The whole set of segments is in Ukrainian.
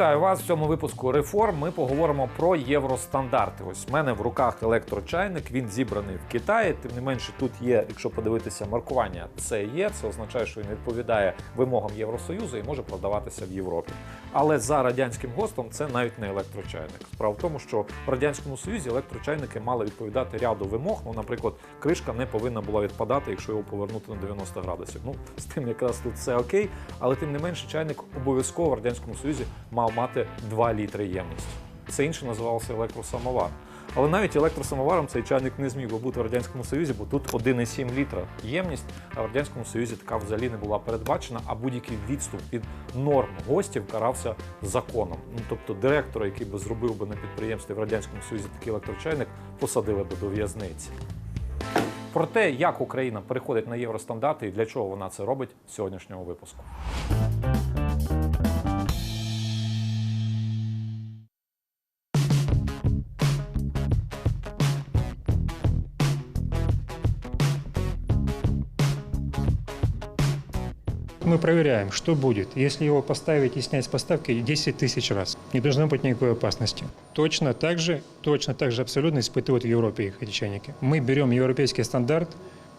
Вітаю вас в цьому випуску реформ. Ми поговоримо про євростандарти. Ось в мене в руках електрочайник. Він зібраний в Китаї. Тим не менше, тут є, якщо подивитися, маркування це є. Це означає, що він відповідає вимогам Євросоюзу і може продаватися в Європі. Але за радянським ГОСТом це навіть не електрочайник. Справа в тому, що в радянському союзі електрочайники мали відповідати ряду вимог. Ну, наприклад, кришка не повинна була відпадати, якщо його повернути на 90 градусів. Ну з тим якраз тут все окей, але тим не менше, чайник обов'язково в радянському союзі мав мати 2 літри ємності. Це інше називалося електросамовар. Але навіть електросамоваром цей чайник не зміг би бути в радянському союзі, бо тут 1,7 літра ємність, а в радянському союзі така взагалі не була передбачена, а будь-який відступ від норм гостів карався законом. Ну тобто директора, який би зробив би на підприємстві в радянському союзі такий електрочайник, посадили би до в'язниці. Про те, як Україна переходить на євростандарти і для чого вона це робить з сьогоднішнього випуску. Мы проверяем, что будет, если его поставить и снять с поставки 10 тысяч раз. Не должно быть никакой опасности. Точно так же, точно так же абсолютно испытывают в Европе их эти чайники. Мы берем европейский стандарт,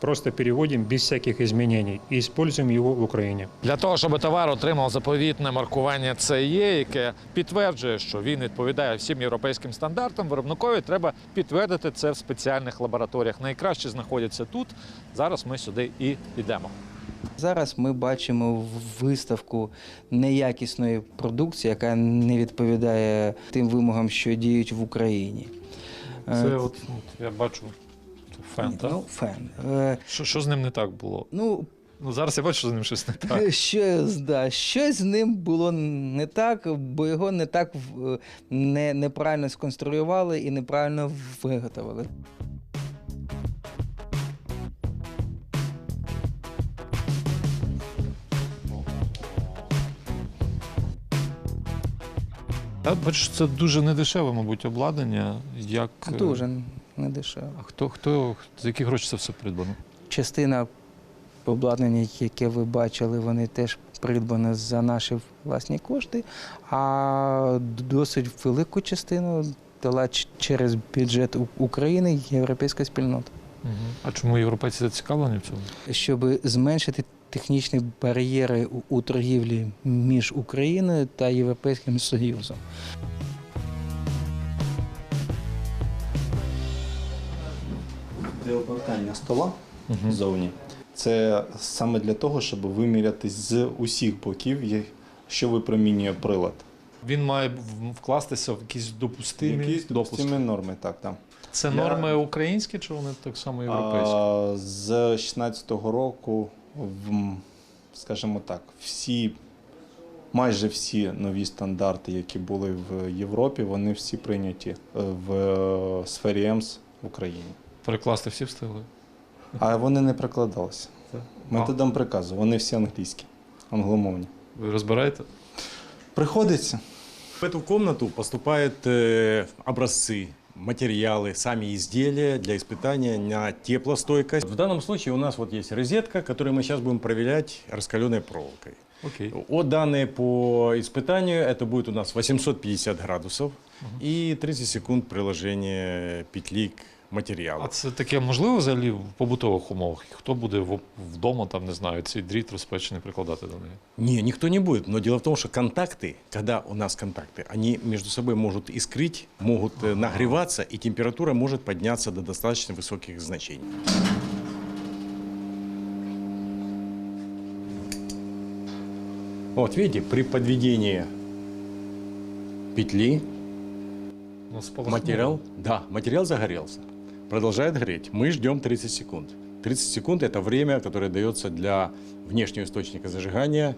просто переводим без всяких изменений и используем его в Украине. Для того, щоб товар отримав заповітне маркування CE, яке підтверджує, що він відповідає всім європейським стандартам, виробникові треба підтвердити це в спеціальних лабораторіях. Найкраще знаходяться тут. Зараз ми сюди і йдемо. Зараз ми бачимо виставку неякісної продукції, яка не відповідає тим вимогам, що діють в Україні. Це Е, от, от я бачу фен, так? ну, фен. Е, Що, що з ним не так було? Ну, Ну зараз я бачу, що з ним щось не так. Щось, да, щось з ним було не так, бо його не так не, неправильно сконструювали і неправильно виготовили. Я бачу, це дуже недешеве, мабуть, обладнання. Як е, Дуже недешево. А хто хто за які гроші це все придбано? Частина обладнання, яке ви бачили, вони теж придбані за наші власні кошти, а досить велику частину дала через бюджет України європейська спільнота. Угу. А чому європейці зацікавлені в цьому? щоб зменшити технічні бар'єри у- у торгівлі між Україною та Європейським Союзом. Для обертання стола ззовні. Це саме для того, щоб виміряти з усіх боків, що випромінює прилад. Він має вкластися в якісь допустимі Якісь допуски. допустимі норми, так, так. Це Я- норми українські чи вони так само європейські? А, з 16-го року, скажімо так, всі, майже всі нові стандарти, які були в Європі, вони всі прийняті е, в е, сфері ЕМС в Україні. Перекласти всі встигли. А вони не прикладалися. Так. Методом приказу, вони всі англійські, англомовні. Ви розбираєте? Приходиться. В эту комнату поступают э, образцы, материалы, сами изделия для испытания на теплостойкость. В данном случае у нас вот есть розетка, которую мы сейчас будем проверять раскаленной проволокой. Окей. От данные по испытанию это будет у нас 850 градусов и 30 секунд приложения петли к материалу. А це таке можливо взагалі в побутових умовах? Хто буде в- вдома, там не знаю, цей дріт розпечений прикладати до неї? Не, никто не будет. Но дело в том, что контакты, когда у нас контакты, они между собой могут искрить, могут э, нагреваться, и температура может подняться до достаточно высоких значений. Вот видите, при подведении петли Ну, спалахнуло. материал, да, материал загорелся. Продолжает греть. Мы ждем 30 секунд. 30 секунд – это время, которое дается для внешнего источника зажигания,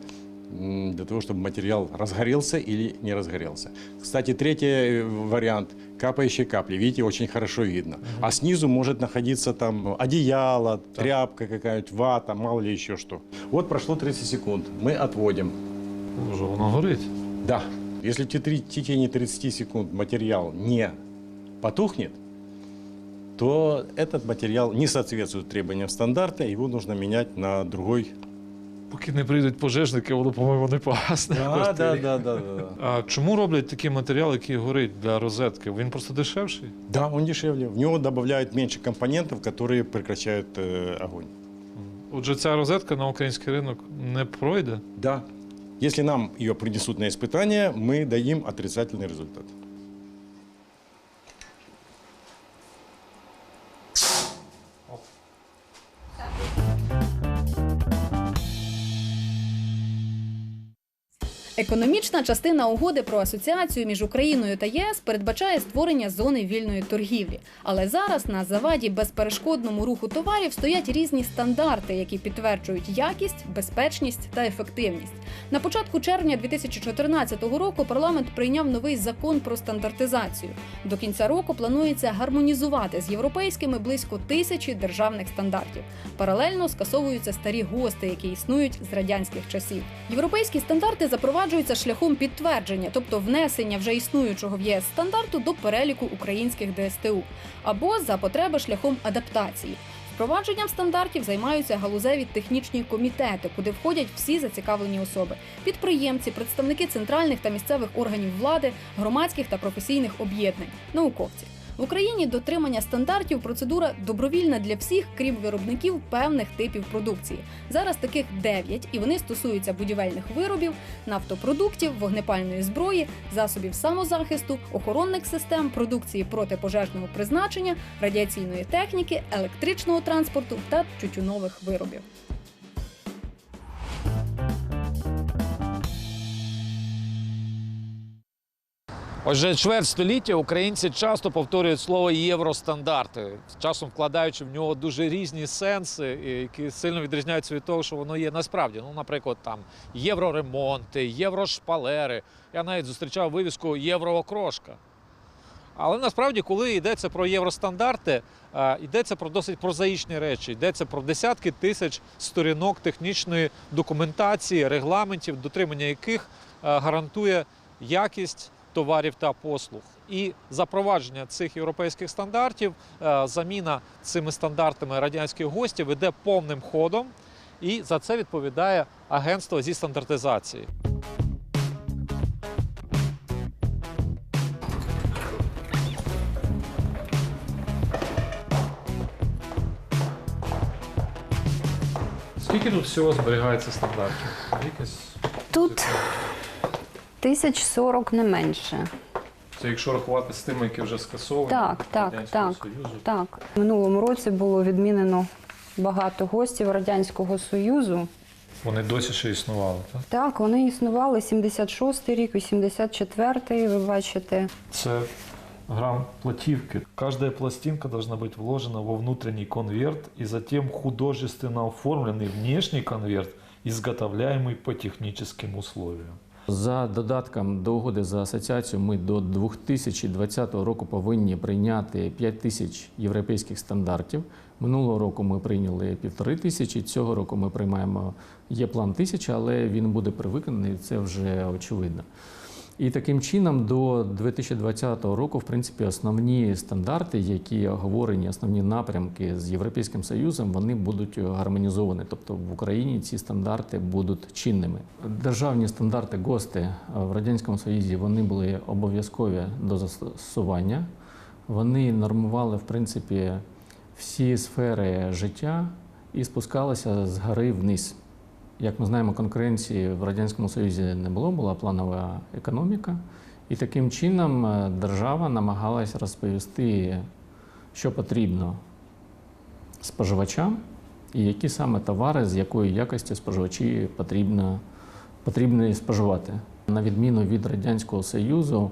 для того, чтобы материал разгорелся или не разгорелся. Кстати, третий э, вариант – капающие капли. Видите, очень хорошо видно. А снизу может находиться там одеяло, тряпка какая-нибудь, вата, мало ли еще что. Вот прошло 30 секунд. Мы отводим. Боже, воно горить. Да. Если в течение 30 секунд материал не потухнет, то этот материал не соответствует требованиям стандарта, его нужно менять на другой Поки не прийдуть пожежники, воно, по-моєму, не погасне. Да, да, да, да, да. А чому роблять такий матеріал, який горить для розетки? Він просто дешевший? Да, он дешевле. В него добавляют меньше компонентов, которые прекращают э, огонь. Отже, ця розетка на український ринок не пройде. Да. Если нам ее принесут на испытание, мы дадим отрицательный результат. Економічна частина угоди про асоціацію між Україною та ЄС передбачає створення зони вільної торгівлі. Але зараз на заваді безперешкодному руху товарів стоять різні стандарти, які підтверджують якість, безпечність та ефективність. На початку червня 2014 року парламент прийняв новий закон про стандартизацію. До кінця року планується гармонізувати з європейськими близько тисячі державних стандартів. Паралельно скасовуються старі ГОСТи, які існують з радянських часів. Європейські стандарти запроваджуються шляхом підтвердження, тобто внесення вже існуючого в ЄС стандарту до переліку українських ДСТУ, або за потреби шляхом адаптації. Впровадженням стандартів займаються галузеві технічні комітети, куди входять всі зацікавлені особи: підприємці, представники центральних та місцевих органів влади, громадських та професійних об'єднань, науковці. В Україні дотримання стандартів процедура добровільна для всіх, крім виробників певних типів продукції. Зараз таких 9, і вони стосуються будівельних виробів, нафтопродуктів, вогнепальної зброї, засобів самозахисту, охоронних систем, продукції протипожежного призначення, радіаційної техніки, електричного транспорту та тютюнових виробів. Отже, чверть століття українці часто повторюють слово євростандарти, часом вкладаючи в нього дуже різні сенси, які сильно відрізняються від того, що воно є насправді. Ну, наприклад, там євроремонти, єврошпалери. Я навіть зустрічав вивіску євроокрошка. Але насправді, коли йдеться про євростандарти, е, йдеться про досить прозаїчні речі. Йдеться про десятки тисяч сторінок технічної документації, регламентів, дотримання яких е, гарантує якість товарів та послуг. І запровадження цих європейських стандартів, е, заміна цими стандартами радянських гостів іде повним ходом, і за це відповідає агентство зі стандартизації. Скільки тут всього зберігається стандартів? Тут тисяч сорок не менше. це якщо рахувати з тими, які вже скасовані Так, так, Радянського так. Союзу. Так, в минулому році було відмінено багато гостів Радянського Союзу. Вони досі ще існували, так? Так, вони існували 76-й рік, 84-й, ви бачите. Це грамм плативки. Каждая пластинка должна быть вложена во внутренний конверт и затем художественно оформленный внешний конверт, изготовляемый по техническим условиям. За додатком до угоди за асоціацію ми до 2020 року повинні прийняти 5 тисяч європейських стандартів. Минулого року ми прийняли півтори тисячі. Цього року ми приймаємо є план тисячі, але він буде привиканий, це вже очевидно. І таким чином до 2020 року, в принципі, основні стандарти, які оговорені, основні напрямки з Європейським Союзом, вони будуть гармонізовані. Тобто в Україні ці стандарти будуть чинними. Державні стандарти ГОСТи в радянському Союзі вони були обов'язкові до застосування. Вони нормували, в принципі, всі сфери життя і спускалися з гори вниз. Як ми знаємо, конкуренції в Радянському Союзі не було, була планова економіка. І таким чином е, держава намагалась розповісти, що потрібно споживачам, і які саме товари, з якої якості споживачі потрібно, потрібно споживати. На відміну від Радянського Союзу,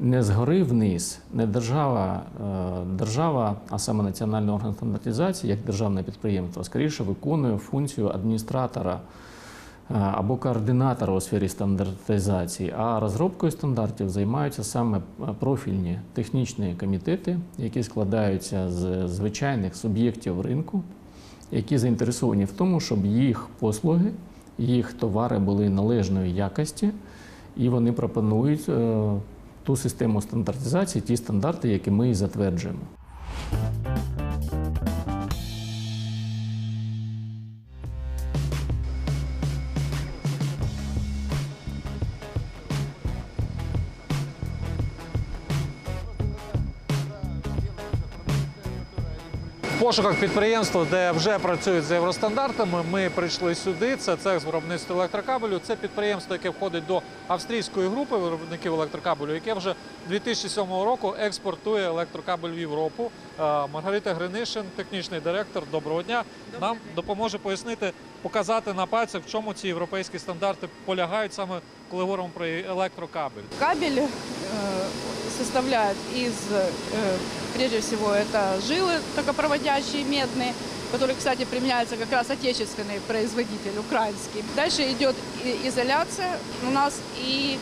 не згори вниз, не держава, е, держава, а саме Національний орган стандартизації, як державне підприємство, скоріше виконує функцію адміністратора е, або координатора у сфері стандартизації. А розробкою стандартів займаються саме профільні технічні комітети, які складаються з звичайних суб'єктів ринку, які заінтересовані в тому, щоб їх послуги, їх товари були належної якості, і вони пропонують е, ту систему стандартизації, ті стандарти, які ми затверджуємо. Пошуках підприємства, де вже працюють з євростандартами, ми прийшли сюди. Це цех з виробництва електрокабелю. Це підприємство, яке входить до австрійської групи виробників електрокабелю, яке вже 2007 року експортує електрокабель в Європу. Е, Маргарита Гринишин, технічний директор. Доброго дня. Нам допоможе пояснити, показати на пальцях, в чому ці європейські стандарти полягають саме коли говоримо про електрокабель. Кабель э, составляют из, э, прежде всего, это жилы токопроводящие медные, которые, кстати, применяются как раз отечественный производитель, украинский. Дальше идет и- изоляция у нас и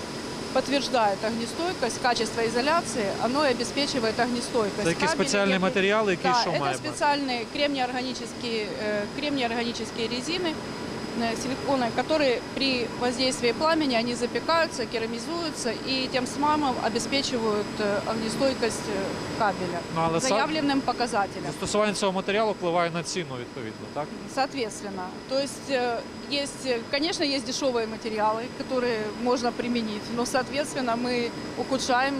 подтверждает огнестойкость, качество изоляции, оно и обеспечивает огнестойкость. Це якісь кабеля, спеціальні если- матеріали, які Да, що это має бути? специальные кремнеорганические, э, кремнеорганические резины, э, силиконы, которые при воздействии пламени они запекаются, керамизуются и тем самым обеспечивают э, огнестойкость э, кабеля Ну, але сам заявленным показателем. застосування цього матеріалу впливає на ціну відповідно, так? Соответственно, то есть э, есть, э, конечно, есть дешевые материалы, которые можно применить, но, соответственно, мы ухудшаем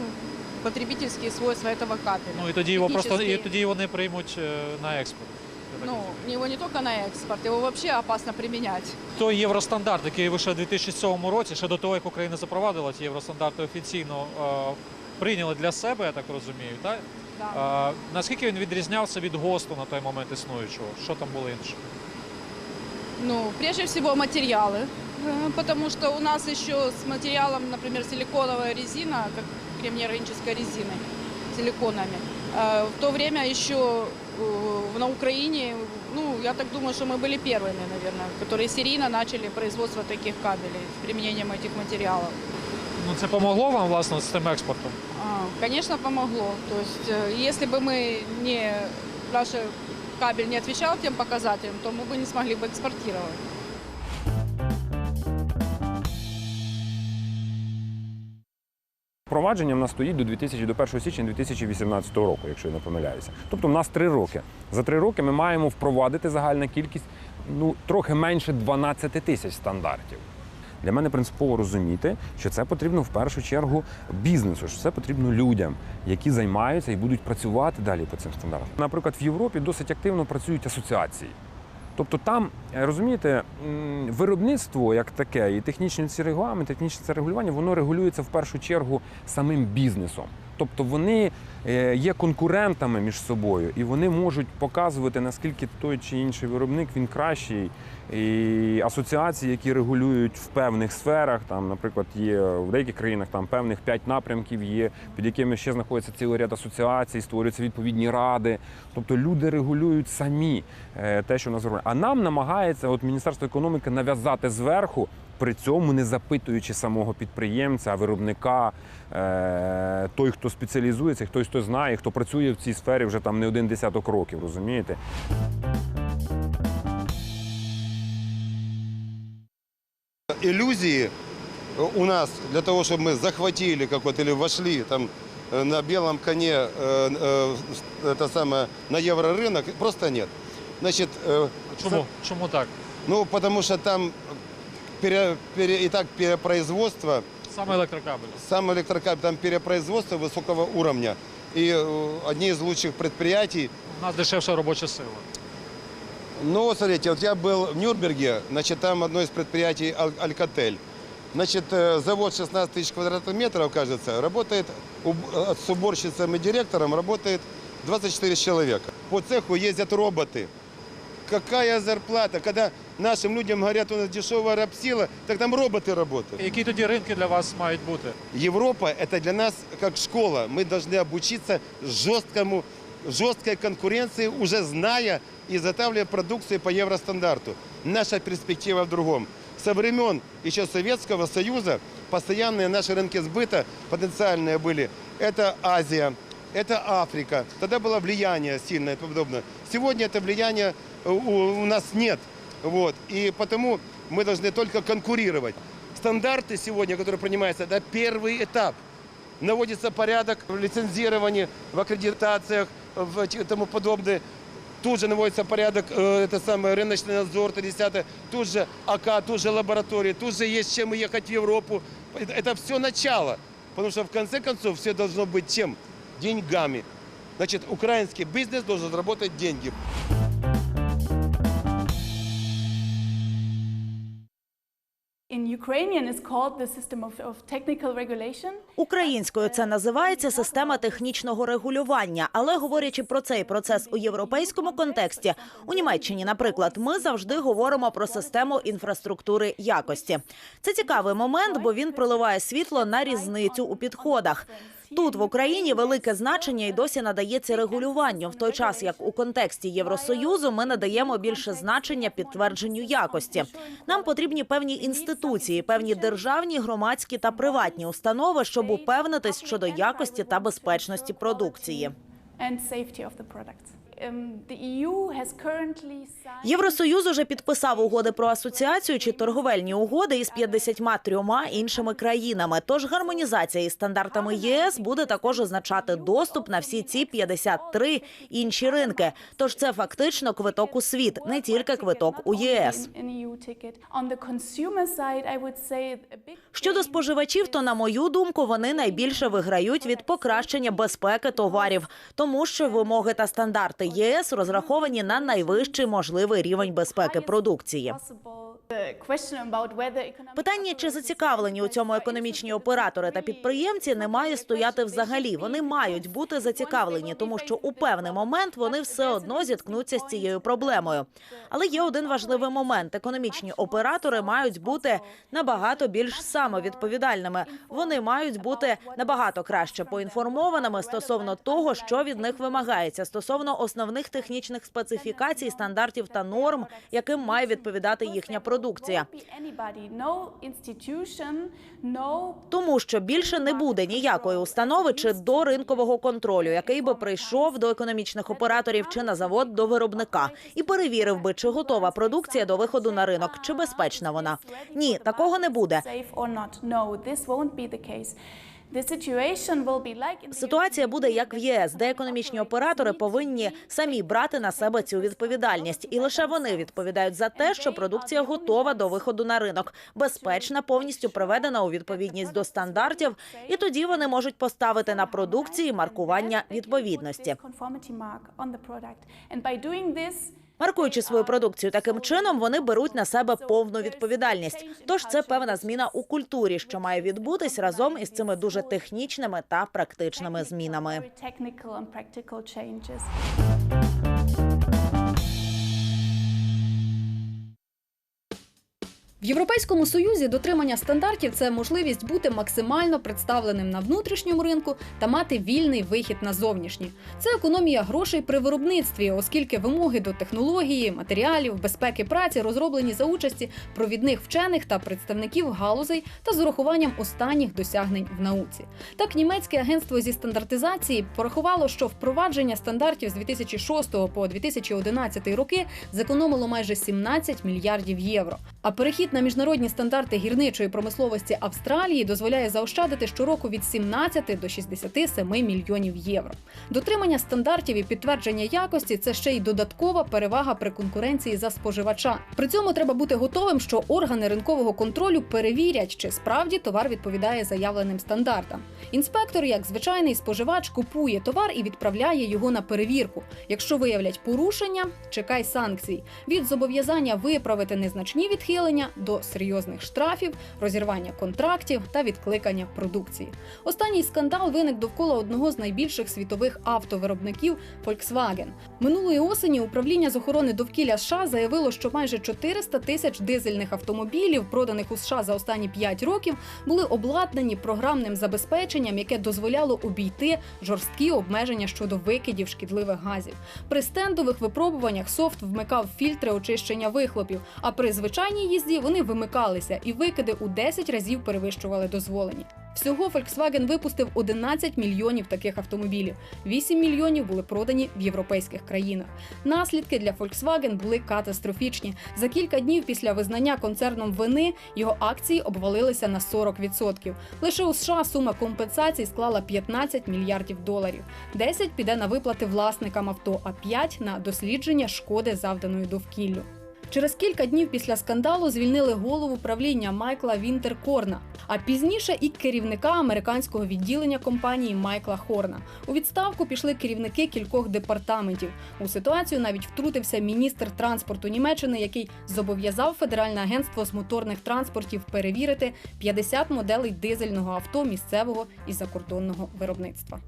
потребительские свойства этого кабеля. Ну і тоді його просто і Технічний. тоді вони приймуть е, на експорт. я так Ну, розумію. его не только на экспорт, его вообще опасно применять. Той євростандарт, який вийшов у 2007 році, ще до того, як Україна запровадила ці євростандарти офіційно, е, прийняли для себе, я так розумію. Так? Да. Е, наскільки він відрізнявся від ГОСТу на той момент існуючого? Що там було інше? Ну, прежде всего материалы, э, потому что у нас еще с материалом, например, силиконовая резина, как кремнеорганической резиной, силиконами. Э, В то время еще э, на Украине, ну, я так думаю, что мы были первыми, наверное, которые серийно начали производство таких кабелей с применением этих материалов. Ну це помогло вам власне з цим експортом? А, Конечно, помогло. То есть, э, если бы мы не наш кабель не отвечал тем показателям, то мы бы не смогли бы экспортировать. Провадження в нас стоїть до 2000, до 1 січня 2018 року, якщо я не помиляюся. Тобто в нас три роки. За три роки ми маємо впровадити загальна кількість ну трохи менше 12 тисяч стандартів. Для мене принципово розуміти, що це потрібно в першу чергу бізнесу, що це потрібно людям, які займаються і будуть працювати далі по цим стандартам. Наприклад, в Європі досить активно працюють асоціації. Тобто там, е, розумієте, виробництво як таке, і технічні ці регламенти, технічне це регулювання, воно регулюється в першу чергу самим бізнесом. Тобто вони е, є конкурентами між собою, і вони можуть показувати, наскільки той чи інший виробник він кращий. І асоціації, які регулюють в певних сферах, там, наприклад, є в деяких країнах там певних п'ять напрямків є, під якими ще знаходиться цілий ряд асоціацій, створюються відповідні ради. Тобто люди регулюють самі е, те, що нас робить. А нам намагається от Міністерство економіки нав'язати зверху, при цьому не запитуючи самого підприємця, виробника, е, той, хто спеціалізується, хтось хто знає, хто працює в цій сфері вже там не один десяток років, розумієте? иллюзии у нас для того, чтобы мы захватили какой-то или вошли там э, на белом коне э, э, это самое на еврорынок просто нет. Значит, э, Чому? Чому так? ну потому что там пере- пере- и так перепроизводство, Саме електрокабель. сам электрокабель, там перепроизводство высокого уровня. И э, одни из лучших предприятий У нас дешевша робоча сила. Ну, вот смотрите, вот я был в Нюрнберге, значит, там одно из предприятий Аль- Алькатель. Значит, э, завод 16 тысяч квадратных метров, кажется, работает, э, с уборщицем и директором работает 24 человека. По цеху ездят роботы. Какая зарплата? Когда нашим людям говорят, у нас дешевая рабсила, так там роботы работают. Які тоді ринки для вас мають бути? Европа – это для нас как школа. Мы должны обучиться жесткому, жесткой конкуренции, уже зная и изготавливая продукцию по евростандарту. Наша перспектива в другом. Со времен еще Советского Союза постоянные наши рынки сбыта потенциальные были. Это Азия, это Африка. Тогда было влияние сильное и подобное. Сегодня это влияние у нас нет. Вот. И потому мы должны только конкурировать. Стандарты сегодня, которые принимаются, это первый этап. Наводится порядок в лицензировании, в аккредитациях, в тому подобное. Тут же наводится порядок, э, это самое, рыночный надзор, то десятое. Тут же АК, тут же лаборатории, тут же есть чем ехать в Европу. Это все начало. Потому что в конце концов все должно быть чем? Деньгами. Значит, украинский бизнес должен заработать деньги. Українською це називається система технічного регулювання. Але говорячи про цей процес у європейському контексті, у Німеччині, наприклад, ми завжди говоримо про систему інфраструктури якості. Це цікавий момент, бо він проливає світло на різницю у підходах. Тут в Україні велике значення і досі надається регулюванню, в той час як у контексті Євросоюзу ми надаємо більше значення підтвердженню якості. Нам потрібні певні інституції, певні державні, громадські та приватні установи, щоб упевнитись щодо якості та безпечності продукції. Currently signed Євросоюз уже підписав угоди про асоціацію чи торговельні угоди із 53 іншими країнами. Тож гармонізація із стандартами єС буде також означати доступ на всі ці 53 інші ринки. Тож це фактично квиток у світ, не тільки квиток у ЄС. big Щодо споживачів, то на мою думку, вони найбільше виграють від покращення безпеки товарів, тому що вимоги та стандарти ЄС розраховані на найвищий можливий рівень безпеки продукції. Питання, чи зацікавлені у цьому економічні оператори та підприємці, не має стояти взагалі. Вони мають бути зацікавлені, тому що у певний момент вони все одно зіткнуться з цією проблемою. Але є один важливий момент: економічні оператори мають бути набагато більш самовідповідальними. Вони мають бути набагато краще поінформованими стосовно того, що від них вимагається, стосовно основних технічних специфікацій, стандартів та норм, яким має відповідати їхня продукція. No Тому що більше не буде ніякої установи чи до ринкового контролю, який би прийшов до економічних операторів чи на завод до виробника і перевірив би, чи готова продукція до виходу на ринок, чи безпечна вона. Ні, такого не буде. Ситуація буде як в ЄС, де економічні оператори повинні самі брати на себе цю відповідальність, і лише вони відповідають за те, що продукція готова до виходу на ринок, безпечна, повністю приведена у відповідність до стандартів, і тоді вони можуть поставити на продукції маркування відповідності. Маркуючи свою продукцію таким чином, вони беруть на себе повну відповідальність. Тож це певна зміна у культурі, що має відбутись разом із цими дуже технічними та практичними змінами. В Європейському Союзі дотримання стандартів це можливість бути максимально представленим на внутрішньому ринку та мати вільний вихід на зовнішній. Це економія грошей при виробництві, оскільки вимоги до технології, матеріалів, безпеки праці розроблені за участі провідних вчених та представників галузей та з урахуванням останніх досягнень в науці. Так, німецьке агентство зі стандартизації порахувало, що впровадження стандартів з 2006 по 2011 роки зекономило майже 17 мільярдів євро. А перехід на міжнародні стандарти гірничої промисловості Австралії дозволяє заощадити щороку від 17 до 67 мільйонів євро. Дотримання стандартів і підтвердження якості це ще й додаткова перевага при конкуренції за споживача. При цьому треба бути готовим, що органи ринкового контролю перевірять, чи справді товар відповідає заявленим стандартам. Інспектор, як звичайний споживач, купує товар і відправляє його на перевірку. Якщо виявлять порушення, чекай санкцій від зобов'язання виправити незначні відхилення до серйозних штрафів, розірвання контрактів та відкликання продукції. Останній скандал виник довкола одного з найбільших світових автовиробників Volkswagen. Минулої осені управління з охорони довкілля США заявило, що майже 400 тисяч дизельних автомобілів, проданих у США за останні 5 років, були обладнані програмним забезпеченням, яке дозволяло обійти жорсткі обмеження щодо викидів шкідливих газів. При стендових випробуваннях софт вмикав фільтри очищення вихлопів, а при звичайній їзді вони вимикалися і викиди у 10 разів перевищували дозволені. Всього Volkswagen випустив 11 мільйонів таких автомобілів. 8 мільйонів були продані в європейських країнах. Наслідки для Volkswagen були катастрофічні. За кілька днів після визнання концерном вини його акції обвалилися на 40%. Лише у США сума компенсацій склала 15 мільярдів доларів. 10 піде на виплати власникам авто, а 5 – на дослідження шкоди завданої довкіллю. Через кілька днів після скандалу звільнили голову правління Майкла Вінтеркорна, а пізніше і керівника американського відділення компанії Майкла Хорна. У відставку пішли керівники кількох департаментів. У ситуацію навіть втрутився міністр транспорту Німеччини, який зобов'язав Федеральне агентство з моторних транспортів перевірити 50 моделей дизельного авто місцевого і закордонного виробництва.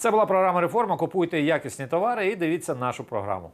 Це була програма реформа. Купуйте якісні товари і дивіться нашу програму.